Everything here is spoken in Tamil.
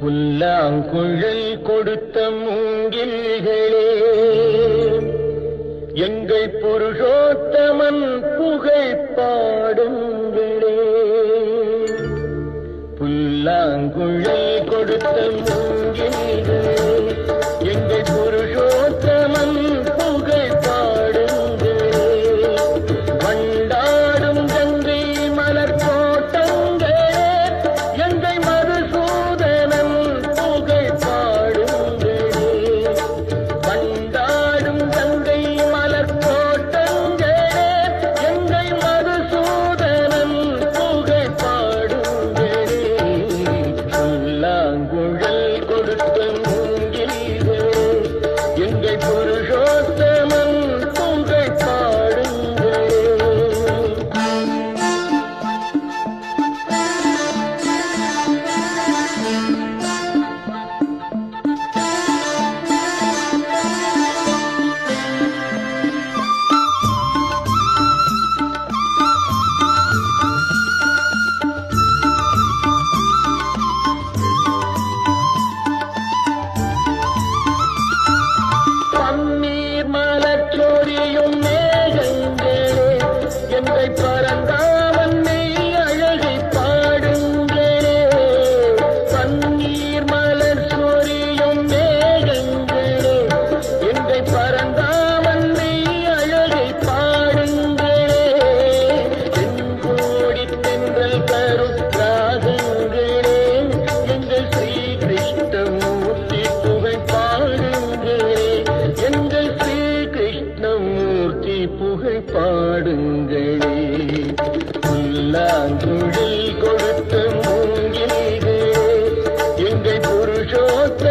புல்லாங்குழல் கொடுத்த மூங்கில்களே. எங்கள் புருஷோத்தமன் புகழ் பாடுங்களே. புல்லாங்குழல் கொடுத்த மூங்கில்களே. generator. புகழ் பாடுங்களே. புல்லாங்குழல் கொடுத்த மூங்கிலே எங்கள் புருஷோத்த